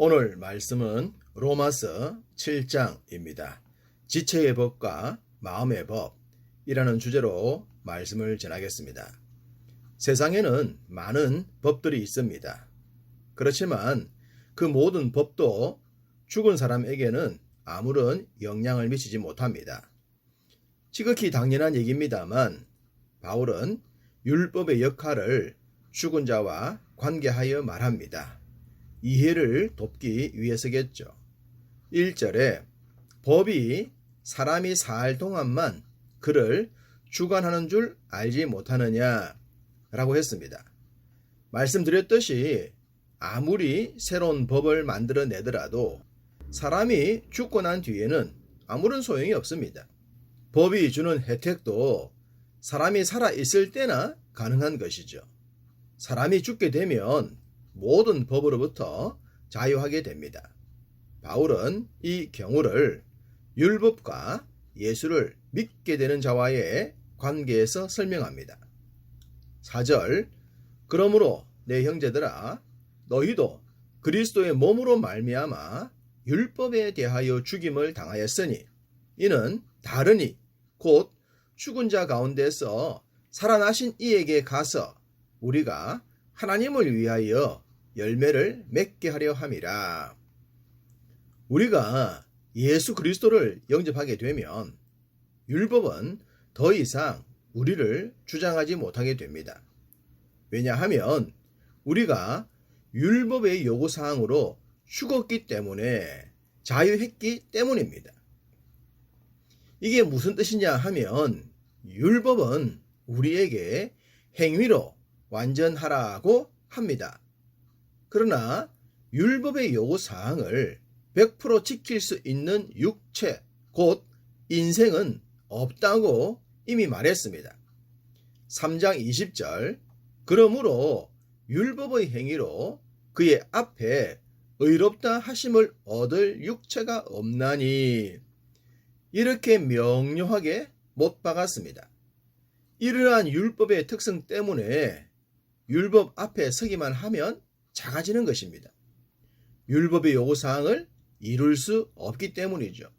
오늘 말씀은 로마서 7장입니다. 지체의 법과 마음의 법이라는 주제로 말씀을 전하겠습니다. 세상에는 많은 법들이 있습니다. 그렇지만 그 모든 법도 죽은 사람에게는 아무런 영향을 미치지 못합니다. 지극히 당연한 얘기입니다만 바울은 율법의 역할을 죽은 자와 관계하여 말합니다. 이해를 돕기 위해서겠죠. 1절에 법이 사람이 살 동안만 그를 주관하는 줄 알지 못하느냐 라고 했습니다. 말씀드렸듯이 아무리 새로운 법을 만들어내더라도 사람이 죽고 난 뒤에는 아무런 소용이 없습니다. 법이 주는 혜택도 사람이 살아 있을 때나 가능한 것이죠. 사람이 죽게 되면 모든 법으로부터 자유하게 됩니다. 바울은 이 경우를 율법과 예수를 믿게 되는 자와의 관계에서 설명합니다. 4절 그러므로 내 형제들아 너희도 그리스도의 몸으로 말미암아 율법에 대하여 죽임을 당하였으니 이는 다르니 곧 죽은 자 가운데서 살아나신 이에게 가서 우리가 하나님을 위하여 열매를 맺게 하려 함이라. 우리가 예수 그리스도를 영접하게 되면 율법은 더 이상 우리를 주장하지 못하게 됩니다. 왜냐하면 우리가 율법의 요구사항으로 죽었기 때문에 자유했기 때문입니다. 이게 무슨 뜻이냐 하면 율법은 우리에게 행위로 완전하라고 합니다. 그러나 율법의 요구사항을 100% 지킬 수 있는 육체, 곧 인생은 없다고 이미 말했습니다. 3장 20절 그러므로 율법의 행위로 그의 앞에 의롭다 하심을 얻을 육체가 없나니 이렇게 명료하게 못 박았습니다. 이러한 율법의 특성 때문에 율법 앞에 서기만 하면 작아지는 것입니다. 율법의 요구사항을 이룰 수 없기 때문이죠.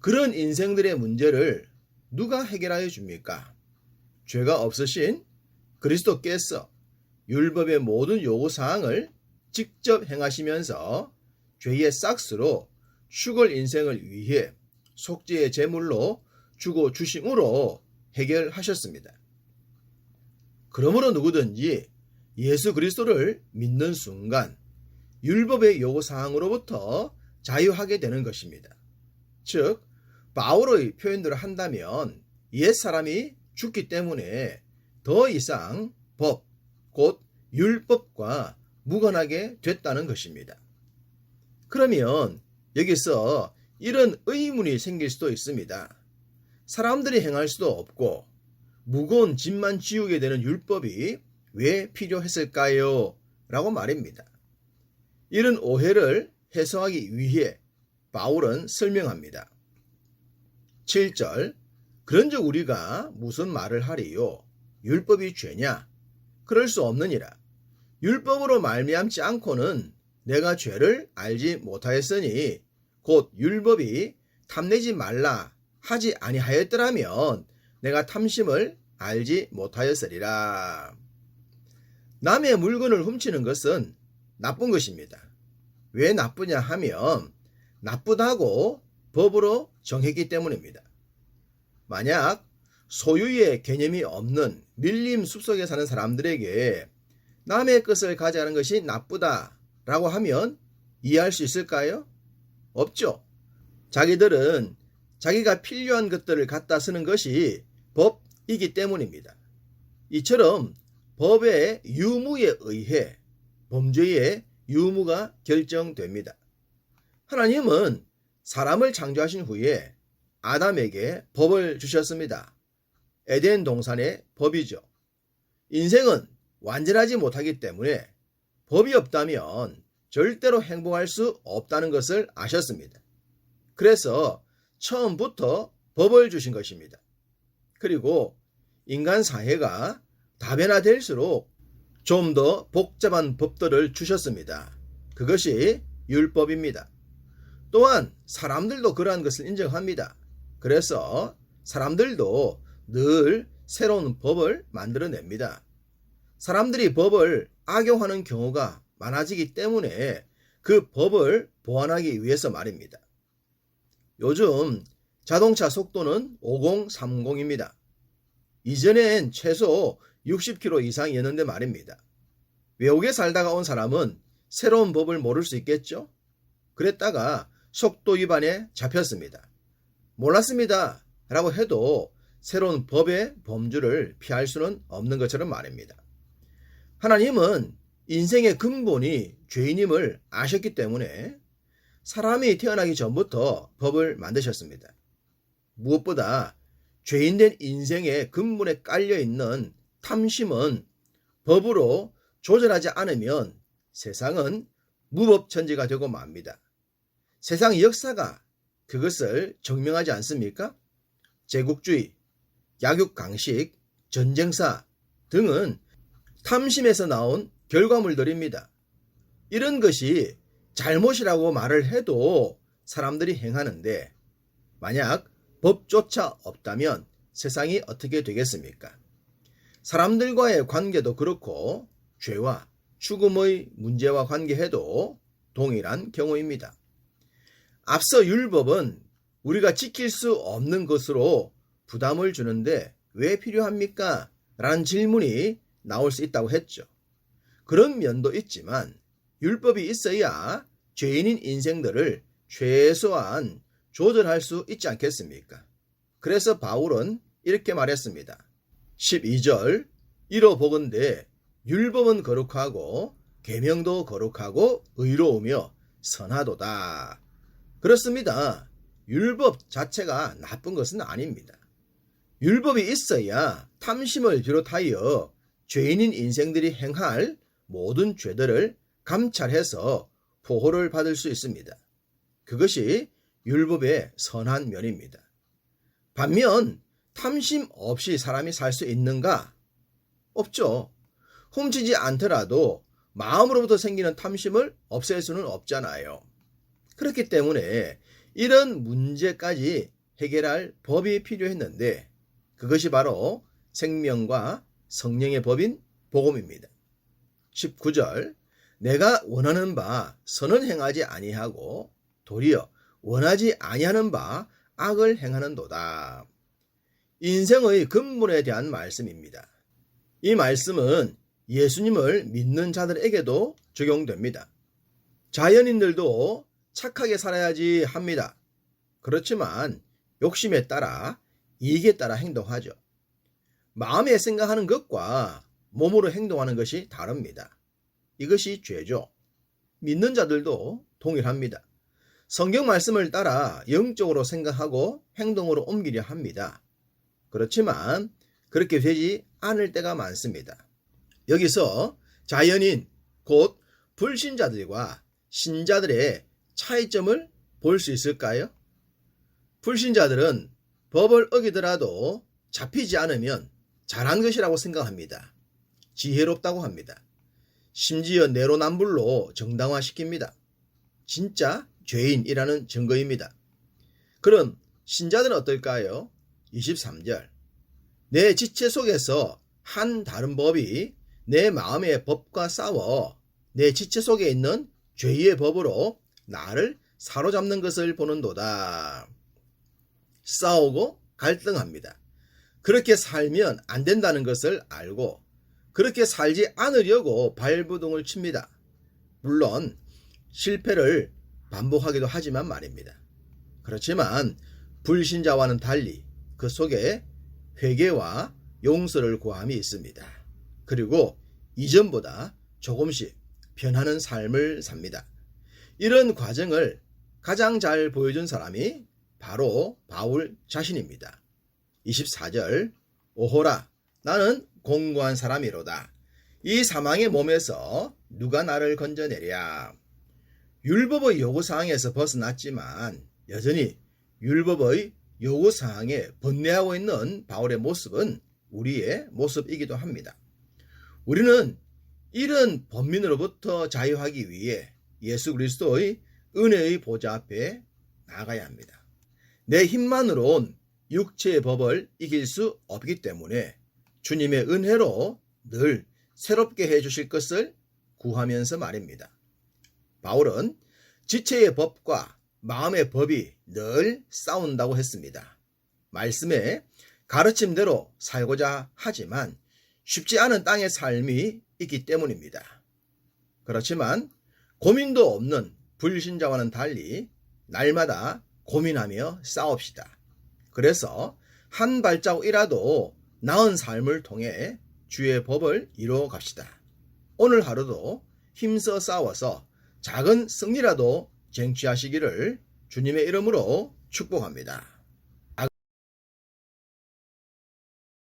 그런 인생들의 문제를 누가 해결하여 줍니까? 죄가 없으신 그리스도께서 율법의 모든 요구사항을 직접 행하시면서 죄의 싹스로 죽을 인생을 위해 속죄의 제물로 주고 주심으로 해결하셨습니다. 그러므로 누구든지 예수 그리스도를 믿는 순간 율법의 요구사항으로부터 자유하게 되는 것입니다. 즉, 바울의 표현대로 한다면 옛 사람이 죽기 때문에 더 이상 법, 곧 율법과 무관하게 됐다는 것입니다. 그러면 여기서 이런 의문이 생길 수도 있습니다. 사람들이 행할 수도 없고 무거운 짐만 지우게 되는 율법이 왜 필요했을까요? 라고 말입니다. 이런 오해를 해소하기 위해 바울은 설명합니다. 7절 그런즉 우리가 무슨 말을 하리요? 율법이 죄냐? 그럴 수 없느니라. 율법으로 말미암지 않고는 내가 죄를 알지 못하였으니 곧 율법이 탐내지 말라 하지 아니하였더라면 내가 탐심을 알지 못하였으리라. 남의 물건을 훔치는 것은 나쁜 것입니다. 왜 나쁘냐 하면 나쁘다고 법으로 정했기 때문입니다. 만약 소유의 개념이 없는 밀림 숲속에 사는 사람들에게 남의 것을 가져가는 것이 나쁘다라고 하면 이해할 수 있을까요? 없죠. 자기들은 자기가 필요한 것들을 갖다 쓰는 것이 법이기 때문입니다. 이처럼 법의 유무에 의해 범죄의 유무가 결정됩니다. 하나님은 사람을 창조하신 후에 아담에게 법을 주셨습니다. 에덴 동산의 법이죠. 인생은 완전하지 못하기 때문에 법이 없다면 절대로 행복할 수 없다는 것을 아셨습니다. 그래서 처음부터 법을 주신 것입니다. 그리고 인간 사회가 다변화될수록 좀 더 복잡한 법들을 주셨습니다. 그것이 율법입니다. 또한 사람들도 그러한 것을 인정합니다. 그래서 사람들도 늘 새로운 법을 만들어냅니다. 사람들이 법을 악용하는 경우가 많아지기 때문에 그 법을 보완하기 위해서 말입니다. 요즘 자동차 속도는 5030입니다. 이전엔 최소 60km 이상이었는데 말입니다. 외국에 살다가 온 사람은 새로운 법을 모를 수 있겠죠? 그랬다가 속도 위반에 잡혔습니다. 몰랐습니다. 라고 해도 새로운 법의 범주를 피할 수는 없는 것처럼 말입니다. 하나님은 인생의 근본이 죄인임을 아셨기 때문에 사람이 태어나기 전부터 법을 만드셨습니다. 무엇보다 죄인된 인생의 근본에 깔려 있는 탐심은 법으로 조절하지 않으면 세상은 무법천지가 되고 맙니다. 세상 역사가 그것을 증명하지 않습니까? 제국주의, 약육강식, 전쟁사 등은 탐심에서 나온 결과물들입니다. 이런 것이 잘못이라고 말을 해도 사람들이 행하는데 만약 법조차 없다면 세상이 어떻게 되겠습니까? 사람들과의 관계도 그렇고 죄와 죽음의 문제와 관계해도 동일한 경우입니다. 앞서 율법은 우리가 지킬 수 없는 것으로 부담을 주는데 왜 필요합니까? 라는 질문이 나올 수 있다고 했죠. 그런 면도 있지만 율법이 있어야 죄인인 인생들을 최소한 조절할 수 있지 않겠습니까? 그래서 바울은 이렇게 말했습니다. 12절 이로 보건대 율법은 거룩하고 계명도 거룩하고 의로우며 선하도다. 그렇습니다. 율법 자체가 나쁜 것은 아닙니다. 율법이 있어야 탐심을 비롯하여 죄인인 인생들이 행할 모든 죄들을 감찰해서 보호를 받을 수 있습니다. 그것이 율법의 선한 면입니다. 반면 탐심 없이 사람이 살 수 있는가? 없죠. 훔치지 않더라도 마음으로부터 생기는 탐심을 없앨 수는 없잖아요. 그렇기 때문에 이런 문제까지 해결할 법이 필요했는데 그것이 바로 생명과 성령의 법인 복음입니다. 19절 내가 원하는 바 선은 행하지 아니하고 도리어 원하지 아니하는 바 악을 행하는도다. 인생의 근본에 대한 말씀입니다. 이 말씀은 예수님을 믿는 자들에게도 적용됩니다. 자연인들도 착하게 살아야지 합니다. 그렇지만 욕심에 따라 이익에 따라 행동하죠. 마음에 생각하는 것과 몸으로 행동하는 것이 다릅니다. 이것이 죄죠. 믿는 자들도 동일합니다. 성경 말씀을 따라 영적으로 생각하고 행동으로 옮기려 합니다. 그렇지만 그렇게 되지 않을 때가 많습니다. 여기서 자연인, 곧 불신자들과 신자들의 차이점을 볼 수 있을까요? 불신자들은 법을 어기더라도 잡히지 않으면 잘한 것이라고 생각합니다. 지혜롭다고 합니다. 심지어 내로남불로 정당화시킵니다. 진짜 죄인이라는 증거입니다. 그럼 신자들은 어떨까요? 23절. 내 지체 속에서 한 다른 법이 내 마음의 법과 싸워 내 지체 속에 있는 죄의 법으로 나를 사로잡는 것을 보는도다. 싸우고 갈등합니다. 그렇게 살면 안 된다는 것을 알고 그렇게 살지 않으려고 발부동을 칩니다. 물론 실패를 반복하기도 하지만 말입니다. 그렇지만 불신자와는 달리 그 속에 회개와 용서를 구함이 있습니다. 그리고 이전보다 조금씩 변하는 삶을 삽니다. 이런 과정을 가장 잘 보여준 사람이 바로 바울 자신입니다. 24절 오호라 나는 공고한 사람이로다. 이 사망의 몸에서 누가 나를 건져내랴. 율법의 요구사항에서 벗어났지만 여전히 율법의 요구 사항에 번뇌하고 있는 바울의 모습은 우리의 모습이기도 합니다. 우리는 이런 범민으로부터 자유하기 위해 예수 그리스도의 은혜의 보좌 앞에 나가야 합니다. 내 힘만으론 육체의 법을 이길 수 없기 때문에 주님의 은혜로 늘 새롭게 해 주실 것을 구하면서 말입니다. 바울은 지체의 법과 마음의 법이 늘 싸운다고 했습니다. 말씀에 가르침대로 살고자 하지만 쉽지 않은 땅의 삶이 있기 때문입니다. 그렇지만 고민도 없는 불신자와는 달리 날마다 고민하며 싸웁시다. 그래서 한 발자국이라도 나은 삶을 통해 주의 법을 이루어 갑시다. 오늘 하루도 힘써 싸워서 작은 승리라도 쟁취하시기를 주님의 이름으로 축복합니다.